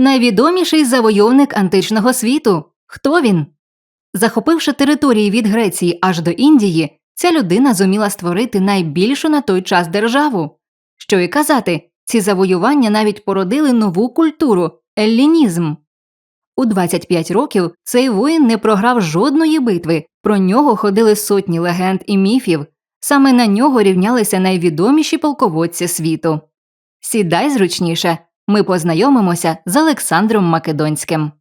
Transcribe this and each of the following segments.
Найвідоміший завойовник античного світу. Хто він? Захопивши території від Греції аж до Індії, ця людина зуміла створити найбільшу на той час державу. Що й казати, ці завоювання навіть породили нову культуру еллінізм. У 25 років цей воїн не програв жодної битви, про нього ходили сотні легенд і міфів. Саме на нього рівнялися найвідоміші полководці світу. Сідай зручніше, ми познайомимося з Олександром Македонським.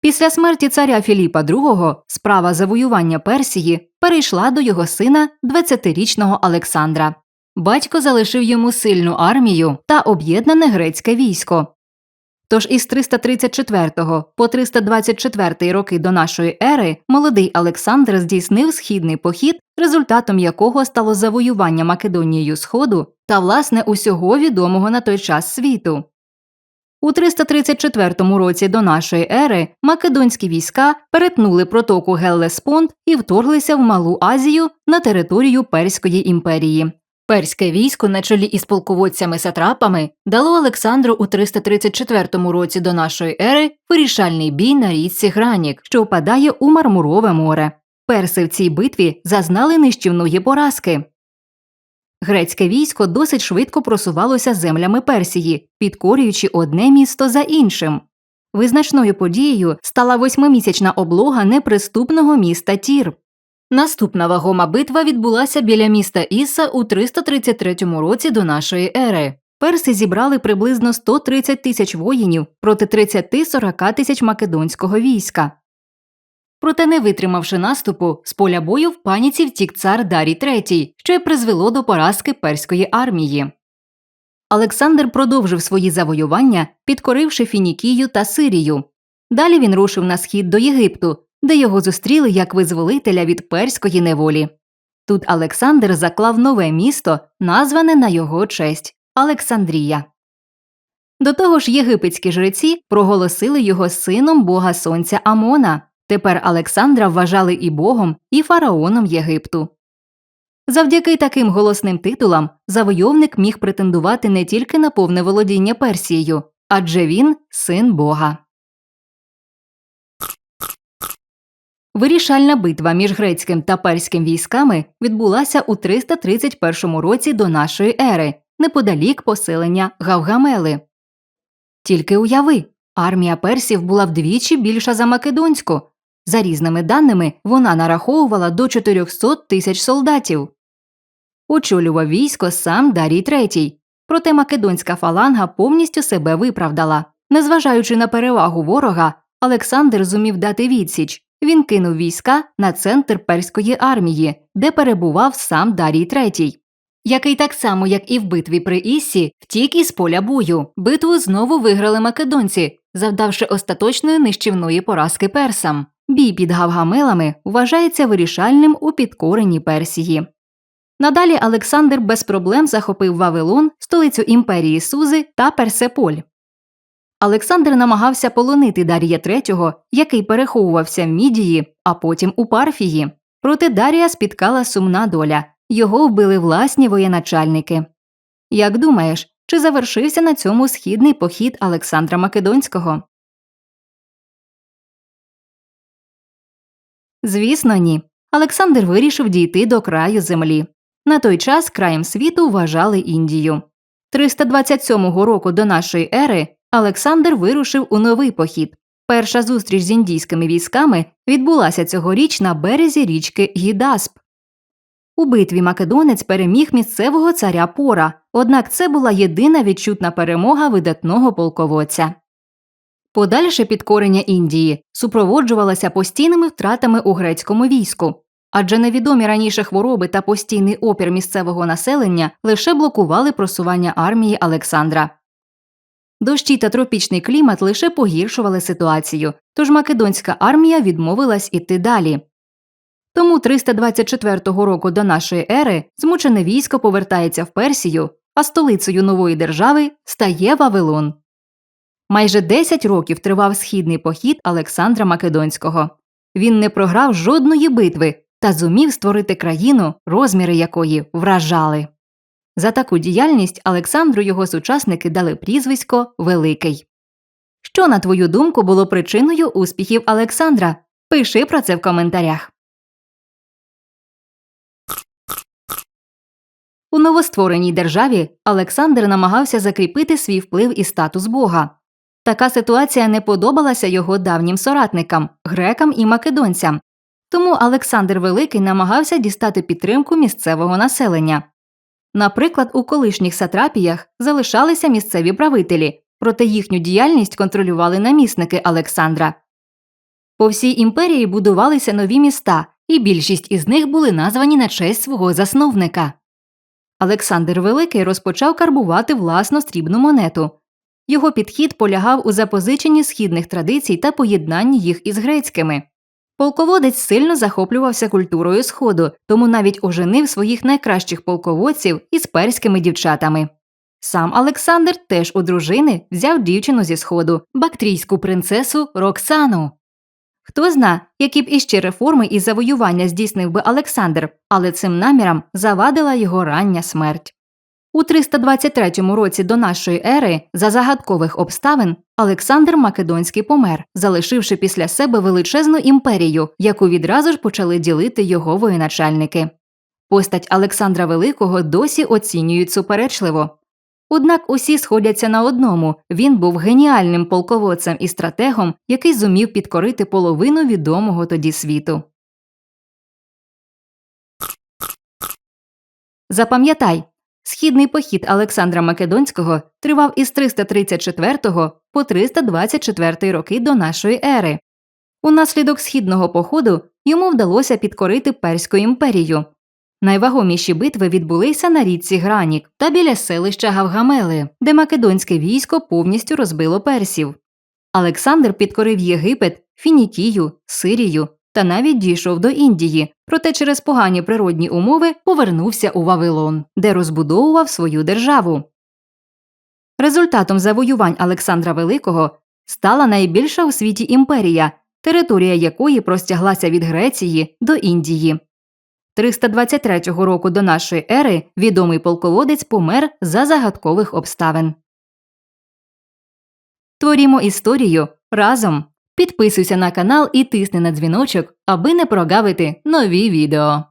Після смерті царя Філіпа II справа завоювання Персії перейшла до його сина 20-річного Олександра. Батько залишив йому сильну армію та об'єднане грецьке військо. Тож із 334 по 324 роки до нашої ери молодий Олександр здійснив східний похід, результатом якого стало завоювання Македонією Сходу та власне усього відомого на той час світу. У 334 році до нашої ери македонські війська перетнули протоку Геллеспонд і вторглися в Малу Азію на територію Перської імперії. Перське військо на чолі із полководцями сатрапами дало Олександру у 334 році до нашої ери вирішальний бій на річці Гранік, що впадає у Мармурове море. Перси в цій битві зазнали нищівної поразки. Грецьке військо досить швидко просувалося землями Персії, підкорюючи одне місто за іншим. Визначною подією стала восьмимісячна облога неприступного міста Тір. Наступна вагома битва відбулася біля міста Іса у 333 році до нашої ери. Перси зібрали приблизно 130 тисяч воїнів проти 30-40 тисяч македонського війська. Проте, не витримавши наступу, з поля бою в паніці втік цар Дарій III, що й призвело до поразки перської армії. Олександр продовжив свої завоювання, підкоривши Фінікію та Сирію. Далі він рушив на схід до Єгипту, де його зустріли як визволителя від перської неволі. Тут Олександр заклав нове місто, назване на його честь Олександрія. До того ж, єгипетські жреці проголосили його сином бога сонця Амона. Тепер Олександра вважали і богом, і фараоном Єгипту. Завдяки таким голосним титулам завойовник міг претендувати не тільки на повне володіння Персією, адже він син бога. Вирішальна битва між грецьким та перським військами відбулася у 331 році до нашої ери, неподалік поселення Гавгамели. Тільки уяви, армія персів була вдвічі більша за македонську. За різними даними, вона нараховувала до 400 тисяч солдатів. Очолював військо сам Дарій III. Проте македонська фаланга повністю себе виправдала. Незважаючи на перевагу ворога, Олександр зумів дати відсіч. Він кинув війська на центр перської армії, де перебував сам Дарій III, який так само, як і в битві при Іссі, втік із поля бою. Битву знову виграли македонці, завдавши остаточної нищівної поразки персам. Бій під Гавгамелами вважається вирішальним у підкоренні Персії. Надалі Олександр без проблем захопив Вавилон, столицю імперії Сузи та Персеполь. Олександр намагався полонити Дарія III, який переховувався в Мідії, а потім у Парфії. Проти Дарія спіткала сумна доля його вбили власні воєначальники. Як думаєш, чи завершився на цьому східний похід Олександра Македонського? Звісно, ні. Олександр вирішив дійти до краю землі. На той час краєм світу вважали Індію. 327 року до нашої ери Олександр вирушив у новий похід. Перша зустріч з індійськими військами відбулася цьогоріч на березі річки Гідасп. У битві Македонець переміг місцевого царя Пора, однак це була єдина відчутна перемога видатного полководця. Подальше підкорення Індії супроводжувалося постійними втратами у грецькому війську, адже невідомі раніше хвороби та постійний опір місцевого населення лише блокували просування армії Олександра. Дощі та тропічний клімат лише погіршували ситуацію, тож македонська армія відмовилась іти далі. Тому 324 року до нашої ери змучене військо повертається в Персію, а столицею нової держави стає Вавилон. Майже 10 років тривав східний похід Олександра Македонського. Він не програв жодної битви та зумів створити країну, розміри якої вражали. За таку діяльність Олександру його сучасники дали прізвисько Великий. Що, на твою думку, було причиною успіхів Олександра? Пиши про це в коментарях. У новоствореній державі Олександр намагався закріпити свій вплив і статус Бога. Така ситуація не подобалася його давнім соратникам, грекам і македонцям. Тому Олександр Великий намагався дістати підтримку місцевого населення. Наприклад, у колишніх сатрапіях залишалися місцеві правителі, проте їхню діяльність контролювали намісники Олександра. По всій імперії будувалися нові міста, і більшість із них були названі на честь свого засновника. Олександр Великий розпочав карбувати власну срібну монету. Його підхід полягав у запозиченні східних традицій та поєднанні їх із грецькими. Полководець сильно захоплювався культурою Сходу, тому навіть оженив своїх найкращих полководців із перськими дівчатами. Сам Олександр теж у дружини взяв дівчину зі сходу, бактрійську принцесу Роксану. Хто зна, які б іще реформи і завоювання здійснив би Олександр, але цим намірам завадила його рання смерть. У 323 році до нашої ери за загадкових обставин Олександр Македонський помер, залишивши після себе величезну імперію, яку відразу ж почали ділити його воєначальники. Постать Олександра Великого досі оцінюють суперечливо. Однак усі сходяться на одному він був геніальним полководцем і стратегом, який зумів підкорити половину відомого тоді світу. Запам'ятай, східний похід Олександра Македонського тривав із 334 по 324 роки до нашої ери. Унаслідок східного походу йому вдалося підкорити Перську імперію. Найвагоміші битви відбулися на річці Гранік та біля селища Гавгамели, де македонське військо повністю розбило персів. Олександр підкорив Єгипет, Фінікію, Сирію та навіть дійшов до Індії, проте через погані природні умови повернувся у Вавилон, де розбудовував свою державу. Результатом завоювань Олександра Великого стала найбільша у світі імперія, територія якої простяглася від Греції до Індії. 323 року до нашої ери відомий полководець помер за загадкових обставин. Творімо історію разом. Підписуйся на канал і тисни на дзвіночок, аби не прогавити нові відео.